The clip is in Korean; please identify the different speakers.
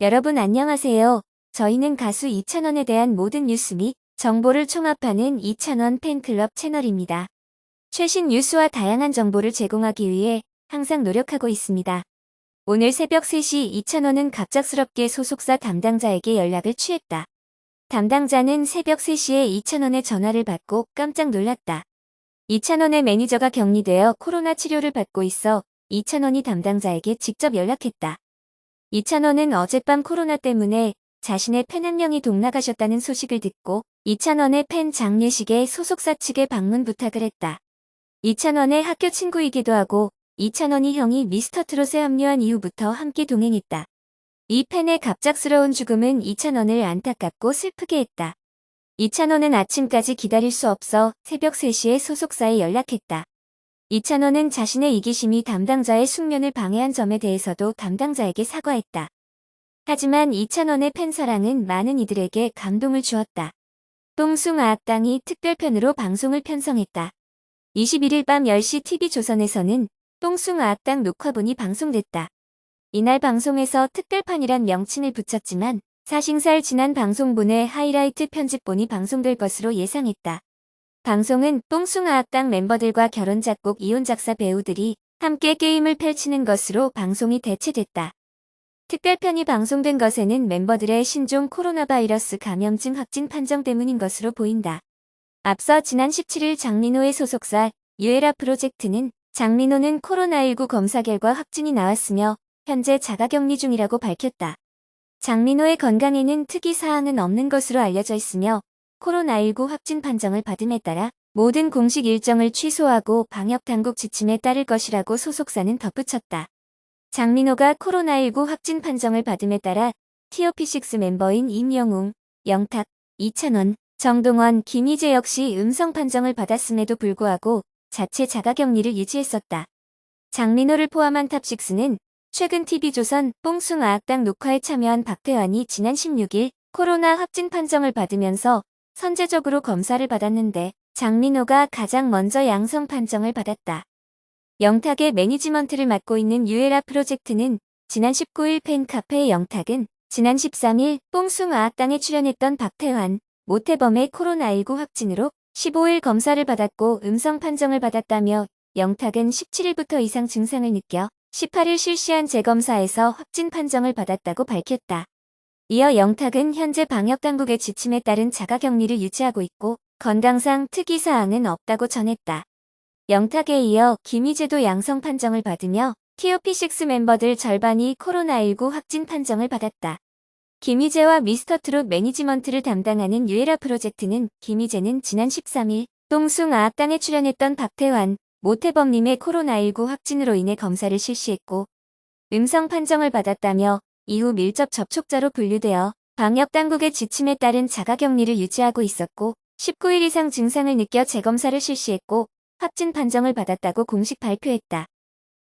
Speaker 1: 여러분 안녕하세요. 저희는 가수 이찬원에 대한 모든 뉴스 및 정보를 총합하는 이찬원 팬클럽 채널입니다. 최신 뉴스와 다양한 정보를 제공하기 위해 항상 노력하고 있습니다. 오늘 새벽 3시 이찬원은 갑작스럽게 소속사 담당자에게 연락을 취했다. 담당자는 새벽 3시에 이찬원의 전화를 받고 깜짝 놀랐다. 이찬원의 매니저가 격리되어 코로나 치료를 받고 있어 이찬원이 담당자에게 직접 연락했다. 이찬원은 어젯밤 코로나 때문에 자신의 팬 한 명이 동나가셨다는 소식을 듣고 이찬원의 팬 장례식에 소속사 측에 방문 부탁을 했다. 이찬원의 학교 친구이기도 하고 이찬원이 형이 미스터트롯에 합류한 이후부터 함께 동행했다. 이 팬의 갑작스러운 죽음은 이찬원을 안타깝고 슬프게 했다. 이찬원은 아침까지 기다릴 수 없어 새벽 3시에 소속사에 연락했다. 이찬원은 자신의 이기심이 담당자의 숙면을 방해한 점에 대해서도 담당자에게 사과했다. 하지만 이찬원의 팬사랑은 많은 이들에게 감동을 주었다. 똥숭아학당이 특별편으로 방송을 편성했다. 21일 밤 10시 TV조선에서는 똥숭아학당 녹화본이 방송됐다. 이날 방송에서 특별판이란 명칭을 붙였지만 사싱살 지난 방송분의 하이라이트 편집본이 방송될 것으로 예상했다. 방송은 똥숭아학당 멤버들과 결혼 작곡 이혼 작사 배우들이 함께 게임을 펼치는 것으로 방송이 대체됐다. 특별편이 방송된 것에는 멤버들의 신종 코로나 바이러스 감염증 확진 판정 때문인 것으로 보인다. 앞서 지난 17일 장민호의 소속사 유에라 프로젝트는 장민호는 코로나19 검사 결과 확진이 나왔으며 현재 자가격리 중이라고 밝혔다. 장민호의 건강에는 특이 사항은 없는 것으로 알려져 있으며 코로나19 확진 판정을 받음에 따라 모든 공식 일정을 취소하고 방역당국 지침에 따를 것이라고 소속사는 덧붙였다. 장민호가 코로나19 확진 판정을 받음에 따라 TOP6 멤버인 임영웅, 영탁, 이찬원, 정동원, 김희재 역시 음성 판정을 받았음에도 불구하고 자체 자가격리를 유지했었다. 장민호를 포함한 탑6는 최근 TV조선 뽕숭아학당 녹화에 참여한 박태환이 지난 16일 코로나 확진 판정을 받으면서 선제적으로 검사를 받았는데 장민호가 가장 먼저 양성 판정을 받았다. 영탁의 매니지먼트를 맡고 있는 유에라 프로젝트는 지난 19일 팬카페의 영탁은 지난 13일 뽕숭아학당에 출연했던 박태환, 모태범의 코로나19 확진으로 15일 검사를 받았고 음성 판정을 받았다며 영탁은 17일부터 이상 증상을 느껴 18일 실시한 재검사에서 확진 판정을 받았다고 밝혔다. 이어 영탁은 현재 방역당국의 지침에 따른 자가격리를 유지하고 있고 건강상 특이사항은 없다고 전했다. 영탁에 이어 김희재도 양성 판정을 받으며 TOP6 멤버들 절반이 코로나19 확진 판정을 받았다. 김희재와 미스터트롯 매니지먼트를 담당하는 유에라 프로젝트는 김희재는 지난 13일 똥숭아학당에 출연했던 박태환, 모태범님의 코로나19 확진으로 인해 검사를 실시했고 음성 판정을 받았다며 이후 밀접 접촉자로 분류되어 방역당국의 지침에 따른 자가격리를 유지하고 있었고 19일 이상 증상을 느껴 재검사를 실시했고 확진 판정을 받았다고 공식 발표했다.